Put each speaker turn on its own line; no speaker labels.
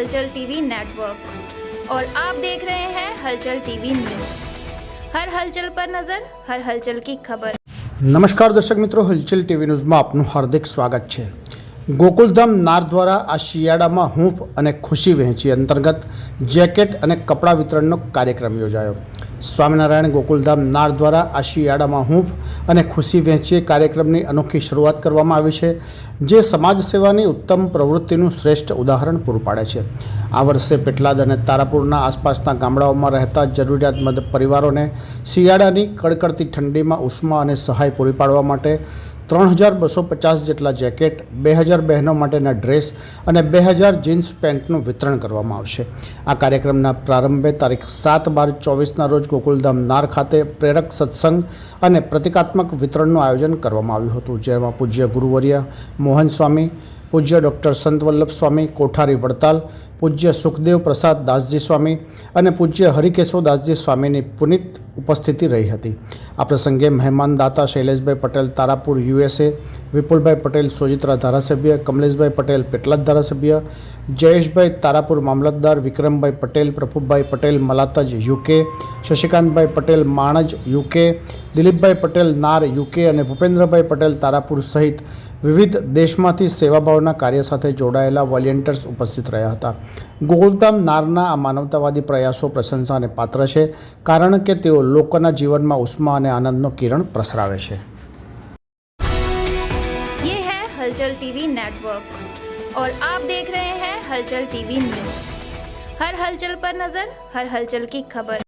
हलचल TV network और आप देख रहे हैं हलचल टीवी न्यूज हर हलचल पर नजर हर हलचल की खबर
નમસ્કાર દર્શક મિત્રો હલચલ ટીવી ન્યૂઝમાં આપનું હાર્દિક સ્વાગત છે ગોકુલધામ નાર દ્વારા આ શિયાળામાં હૂંફ અને ખુશી વહેંચી અંતર્ગત જેકેટ અને કપડાં વિતરણનો કાર્યક્રમ યોજાયો સ્વામિનારાયણ ગોકુલધામ નાર દ્વારા આ શિયાળામાં હૂંફ અને ખુશી વહેંચીએ કાર્યક્રમની અનોખી શરૂઆત કરવામાં આવી છે, જે સમાજ સેવાની ઉત્તમ પ્રવૃત્તિનું શ્રેષ્ઠ ઉદાહરણ પૂરું પાડે છે. આ વર્ષે પેટલાદ અને તારાપુરના આસપાસના ગામડાઓમાં રહેતા જરૂરિયાતમંદ પરિવારોને શિયાળાની કડકડતી ઠંડીમાં ઉષ્મા અને સહાય પૂરી પાડવા માટે ત્રણ હજાર બસો પચાસ જેટલા જેકેટ, બે હજાર બહેનો માટેના ડ્રેસ અને બે હજાર જીન્સ પેન્ટનું વિતરણ કરવામાં આવશે. આ કાર્યક્રમના પ્રારંભે તારીખ સાત બાર ચોવીસના રોજ ગોકુલધામ નાર ખાતે પ્રેરક સત્સંગ અને પ્રતિકાત્મક વિતરણનું આયોજન કરવામાં આવ્યું હતું, જેમાં પૂજ્ય ગુરુવર્ય મોહન સ્વામી પૂજ્ય ડૉક્ટર સંત વલ્લભ સ્વામી કોઠારી વડતાલ, પૂજ્ય સુખદેવ પ્રસાદ દાસજી સ્વામી અને પૂજ્ય હરિકેશવ દાસજી સ્વામીની પુનિત ઉપસ્થિતિ રહી હતી. આ પ્રસંગે મહેમાન દાતા શૈલેષભાઈ પટેલ, તારાપુર યુએસએ વિપુલભાઈ પટેલ, સોજિત્રા ધારાસભ્ય, કમલેશભાઈ પટેલ, પેટલાદ ધારાસભ્ય, જયેશભાઈ, તારાપુર મામલતદાર, વિક્રમભાઈ પટેલ પ્રફુભાઈ પટેલ, મલાતજ યુકે શશિકાંતભાઈ પટેલ, માણજ યુકે દિલીપભાઈ પટેલ, નાર યુકે અને ભૂપેન્દ્રભાઈ પટેલ, તારાપુર સહિત વિવિધ દેશમાંથી સેવાભાવના કાર્ય સાથે જોડાયેલા વોલેન્ટિયર્સ ઉપસ્થિત રહ્યા હતા ગોકુલધામ નારના આ માનવતાવાદી પ્રયાસો પ્રશંસાને પાત્ર છે કારણ કે તેઓ લોકોના જીવનમાં ઉષ્મા અને આનંદનો કિરણ પ્રસરાવે છે
ये है हलचल टीवी नेटवर्क और आप देख रहे हैं हलचल टीवी न्यूज हर हलचल पर नजर हर हलचल की खबर